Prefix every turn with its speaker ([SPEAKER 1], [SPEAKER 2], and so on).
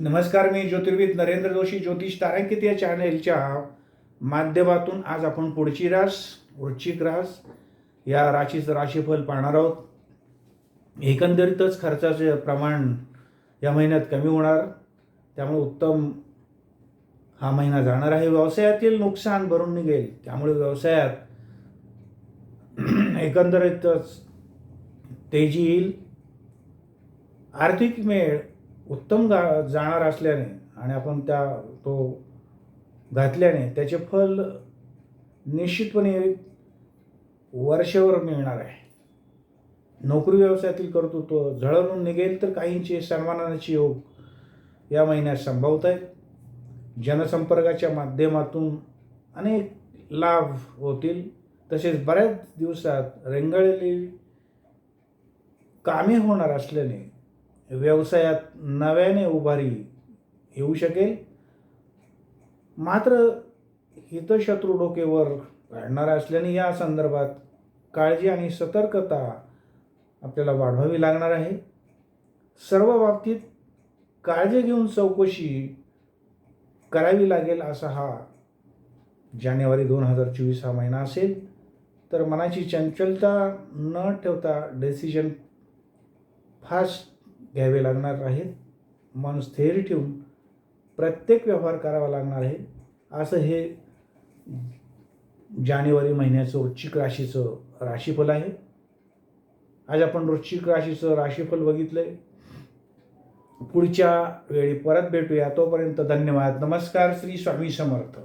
[SPEAKER 1] नमस्कार मी ज्योतिर्विद नरेंद्र जोशी ज्योतिष तारांकित या चॅनेलच्या माध्यमातून आज आपण पुढची रास वृश्चिक रास या राशीचं राशीफल पाहणार आहोत. एकंदरीतच खर्चाचे प्रमाण या महिन्यात कमी होणार त्यामुळे उत्तम हा महिना जाणार आहे. व्यवसायातील नुकसान भरून निघेल त्यामुळे व्यवसायात एकंदरीतच तेजी येईल. आर्थिक मेळ उत्तम गा जाणार असल्याने आणि आपण त्या तो घातल्याने त्याचे फल निश्चितपणे वर्षभर मिळणार आहे. नोकरी व्यवसायातील कर्तृत्व झळणून निघेल तर काहींचे सन्मानाचे योग या महिन्यात संभवत आहेत. जनसंपर्काच्या माध्यमातून अनेक लाभ होतील. तसेच बऱ्याच दिवसात रेंगाळलेली कामे होणार असल्याने व्यवसायात नव्याने उभारी येऊ शकेल. मात्र हितशत्रू डोकेवर काढणार असल्याने या संदर्भात काळजी आणि सतर्कता आपल्याला वाढवावी लागणार आहे. सर्व बाबतीत काळजी घेऊन चौकशी करावी लागेल असा हा जानेवारी दोन हजार चोवीस हा महिना असेल. तर मनाची चंचलता न ठेवता डिसिजन फास्ट घ्यावे लागणार आहेत मन स्थैर्य ठेवून प्रत्येक व्यवहार करावा लागणार आहे. असं हे जानेवारी महिन्याचं वृश्चिक राशीचं राशीफल आहे. आज आपण वृश्चिक राशीचं राशीफल बघितलंय. पुढच्या वेळी परत भेटूया. तोपर्यंत धन्यवाद. नमस्कार. श्री स्वामी समर्थ.